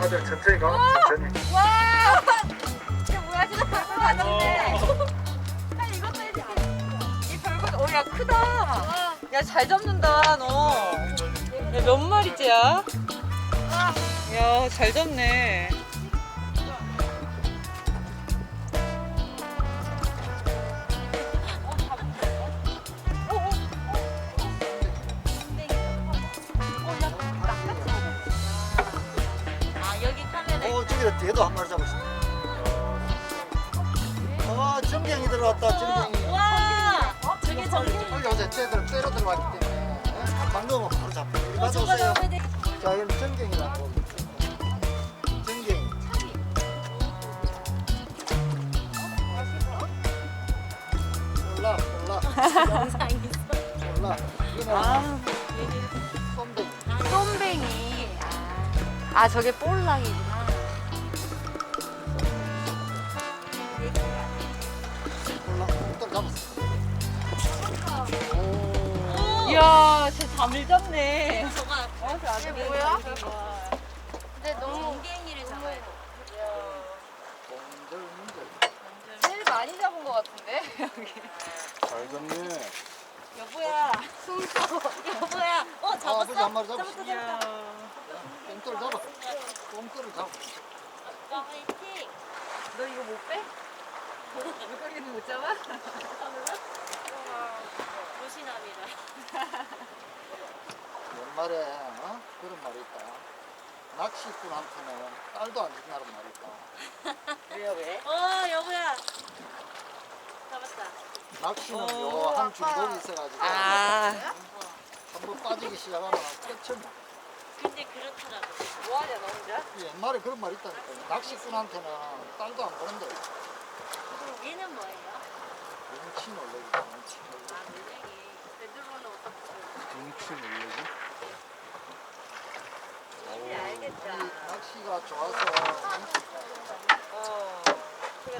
아들 천천히 가 천천히 와! 이게 뭐야 진짜 별거 같은데. 아니 이것도 해줄게. 이 별거 어야 크다. 야 잘 잡는다 너. 야 몇 마리째야? 야 잘 잡네. 저기 뒤에도 한 마리 잡았어. 어 정경이 들어왔다 정경이. 와 저게 저게 빨리 오세요. 쟤들 때로 들어왔기 때문에 방금 바로 잡고 이리 가져오세요. 자 여기 정경이라고. 정경이. 몰라 몰라 영상 있어. 이거는 아. 아 저게 볼락이구나. 잠을 잡네. 저가 이게 뭐야? 근데 너무 갱이를 잡아야 돼. 제일 많이 잡은 것 같은데 여기. 잘 잡네. 여보야 숨쉬어 여보야 어 아, 잡았어? 아버지 한 마리 잡았어. 잡았어 이야. 똥돌 잡아. 똥돌을 잡아. 화이팅 너 이거 못 빼? 물고기는 못 잡아? 조신합니다 옛 말에 어? 그런 말이 있다. 낚시꾼한테는 딸도 안 준다는 말이 있다. 왜요 왜? 어 여보야 잡았다 낚시는 어, 요한 중독이 있어가지고 아 한번 빠지기 시작하면 끝은 근데 그렇더라고 뭐하냐 너 혼자? 옛말에 그런 말이 있다니까. 낚시꾼한테는 딸도 안 보는데 얘는 뭐예요? 눈치 놀래기. 눈치 놀래기. 아 물냉이 베드로는 어떻게 눈치 놀래기. 이제 알겠다. 이 낚시가 좋아서 어. 그래 나 업으로, 기다리니까 업으로 다 삼으면 뺐어. 생으로 삼으면 아무 문제가 없어. 그거 옛날가 뭐니까.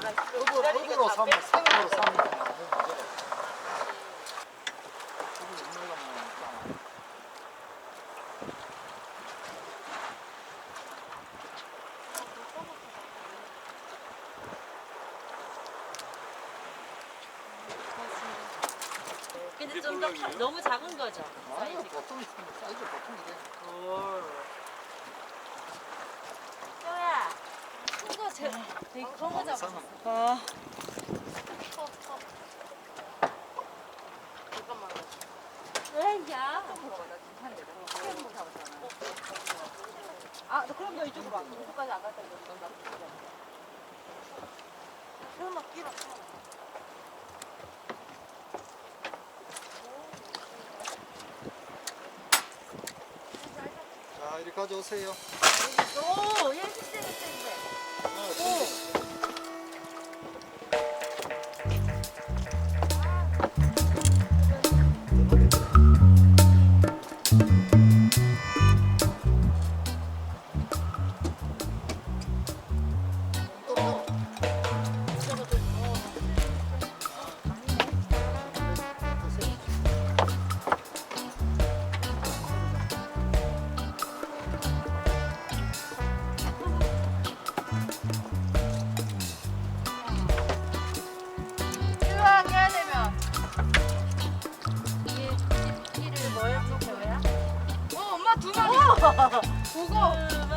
근데 좀 더 너무 작은 거죠? 사이즈가. 보통 사이즈 보통 이게 여보야 큰거 되게 그런 거 잡았어. 아. 왜야. 아, 너 그럼 너 이쪽으로 와. 이쪽까지 안 갔다 이거 끼라 자 이리 가져오세요. 오얘 진짜 진 두 마리. 그거.